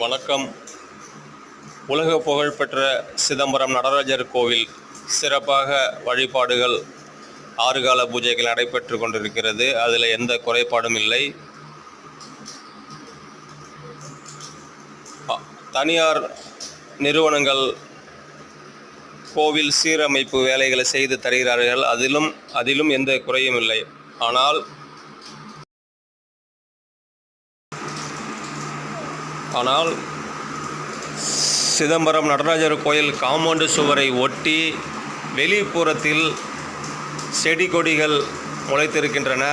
வணக்கம். உலக புகழ்பெற்ற சிதம்பரம் நடராஜர் கோவில் சிறப்பாக வழிபாடுகள் ஆறுகால பூஜைகள் நடைபெற்று கொண்டிருக்கிறது. அதில் எந்த குறைபாடும் இல்லை. தனியார் நிறுவனங்கள் கோவில் சீரமைப்பு வேலைகளை செய்து தருகிறார்கள். அதிலும் அதிலும் எந்த குறையும் இல்லை. ஆனால் ஆனால் சிதம்பரம் நடராஜர் கோயில் காம்பவுண்டு சுவரை ஒட்டி வெளிப்புறத்தில் செடி கொடிகள் முளைத்திருக்கின்றன.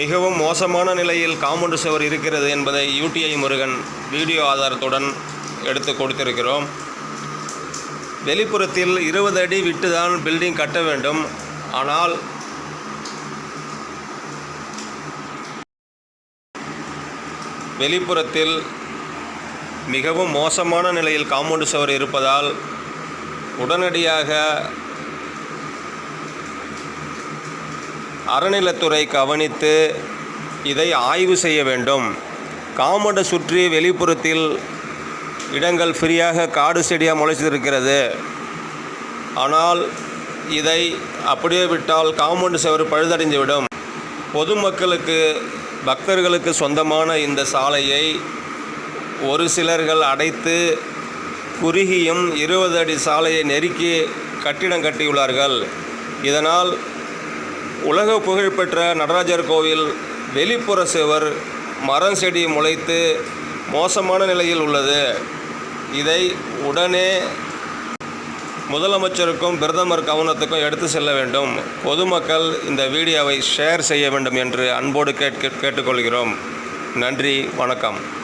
மிகவும் மோசமான நிலையில் காம்பவுண்டு சுவர் இருக்கிறது என்பதை யூடிஐ முருகன் வீடியோ ஆதாரத்துடன் எடுத்து கொடுத்திருக்கிறோம். வெளிப்புறத்தில் இருபது அடி விட்டு தான் பில்டிங் கட்ட வேண்டும். ஆனால் வெளிப்புறத்தில் மிகவும் மோசமான நிலையில் காம்பவுண்டு சுவர் இருப்பதால் உடனடியாக அறநிலத்துறை கவனித்து இதை ஆய்வு செய்ய வேண்டும். காம்பவுண்டை சுற்றி வெளிப்புறத்தில் இடங்கள் ஃப்ரீயாக காடு செடியாக முளைச்சிருக்கிறது ஆனால் இதை அப்படியே விட்டால் காம்பவுண்டு சுவர் பழுதடைந்துவிடும். பொதுமக்களுக்கு பக்தர்களுக்கு சொந்தமான இந்த சாலையை ஒரு சிலர்கள் அடைத்து குறுகியும் இருபது அடி சாலையை நெருக்கி கட்டிடம் கட்டியுள்ளார்கள். இதனால் உலக புகழ்பெற்ற நடராஜர் கோவில் வெளிப்புற சுவர் மரம் செடி முளைத்து மோசமான நிலையில் உள்ளது. இதை உடனே முதலமைச்சருக்கும் பிரதமர் கவனத்துக்கும் எடுத்து செல்ல வேண்டும். பொதுமக்கள் இந்த வீடியோவை ஷேர் செய்ய வேண்டும் என்று அன்போடு கேட்க கேட்டுக்கொள்கிறோம். நன்றி வணக்கம்.